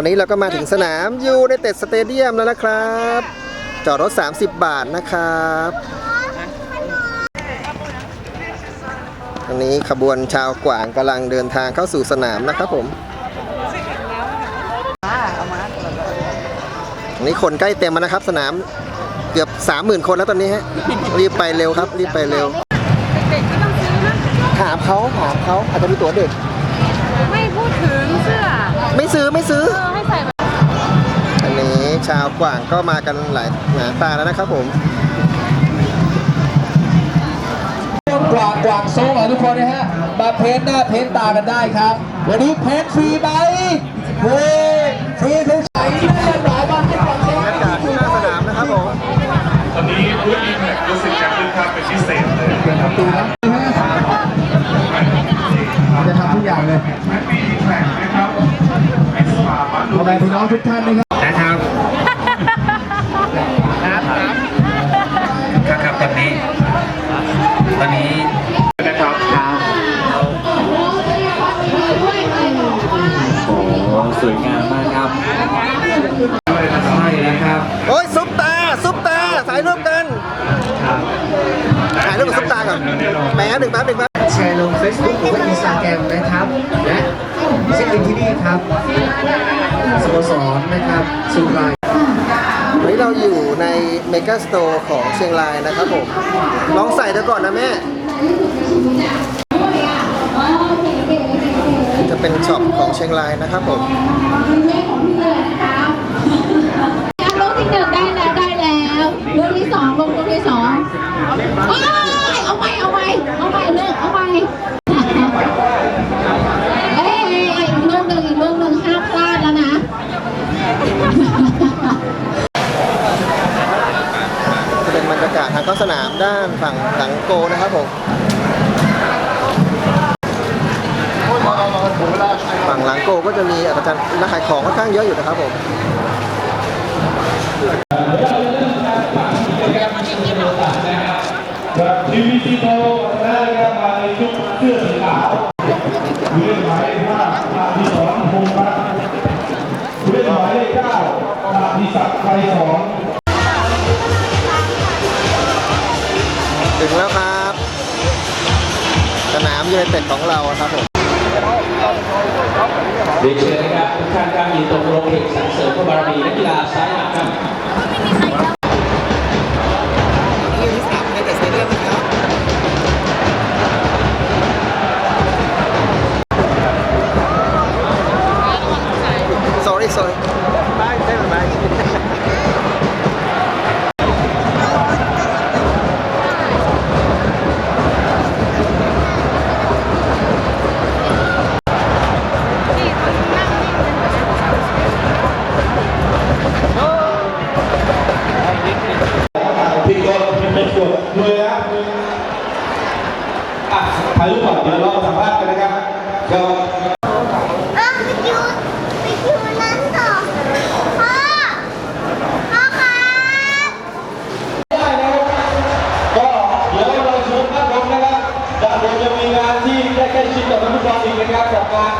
อนนี้เราก็มาถึงสนามยูในเต็ดสเตเดียมแล้วนะครับ จอดรถ 30 บาทนะครับอันนี้ขบวนชาวกวางกำลังเดินทางเข้าสู่สนามนะครับผมอันนี้คนใกล้เต็มแล้วนะครับ สนามเกือบ 30,000 คนแล้วตอนนี้ฮะรีบไปเร็วครับรีบไปเร็ว เด็กๆไม่ต้องซื้อนะถามเขาถามเขาอาจจะมีตั๋วเด็ก ไม่พูดถึงเสื้อ ไม่ซื้อไม่าวกวางก็มากันหลายหนาตาแล้วนะครับผมกวางกวางโซ่ทุกคนนะฮะมาเพ้นหน้าเพ้นตากันได้ครับ วันนี้เพ้นฟรีไหมเฮ้ยฟรีทุกสายที่เรียบร้อยมากที่กวางโซ่บรรยากาศที่หน้าสนามนะครับผมตอนนี้รุ่นอิมแพครู้สึกจะคึกคักเป็นพิเศษเลยประตูนะจะทำทุกอย่างเลยแฮปปี้อิมแพคนะครับไอสปาบัตขอแบ่พี่น้องทุกท่านนะครับนะครับครับ สวยงามมากครับใช่นะครับโอ้ยซุปตาซุปตาถ่ายรูปกันครับถ่ายรูปกับซุปตาก่อนแป๊บหนึ่งแป๊บหนึ่งแป๊บแชร์ลง Facebook หรือว่า Instagram นะครับและเช็คอินที่นี่ครับสโมสรนะครับเชียงรายวันนี้เราอยู่ในเมกาสโตร์ของเชียงรายนะครับผมลองใส่เดี๋ยวก่อนนะแม่จะ เป็นช็อปของเชียงรายนะครับผมลูกที่หนึ่งได้แล้วได้แล้วลูกที่สองลงลูกที่สองโอ้ยเอาไปเอาไปเอาไปลูกเอาไปเอ้ยอีกลูกหนึ่งอีกลูกหนึ่งห้ามพลาดแล้วนะจะเป็นบรรยากาศทางเข้าสนามด้านฝั่งหลังโกนะครับผม ก็จะมีอาจารย์นักขายของค่อนข้างเยอะอยู่นะครับผมทีวีซีโตนะครับมาในชุดเสื้อสีขาวผู้เล่นหมายเลขห้ามาที่สองพงษ์รัตน์ผู้เล่นหมายเลขเก้ามาที่ศักดิ์ไทยสองถึงแล้วครับ สนามยูไนเต็ดของเราครับผม เรียนเชิญนะครับทุกท่านครับยินตกลงเหตุสรรเสริมพระบารมีนักกีฬาซ้ายหลังครับนี่ที่สวัสดีครั เลยนะอะถ่ายรูปก่อนเดี๋ยวเราสัมภาษณ์กันนะครับเดี๋ยวอ้ไปดูไปดูนั้นต่อพ่อพ่ครับได้นะครับเดี๋ยวเราชมภาพรวนะครับด้านบนจะมีงานที่ได้ใกล้ชิดกับนักฟุตบอลอีกนะครับกับการ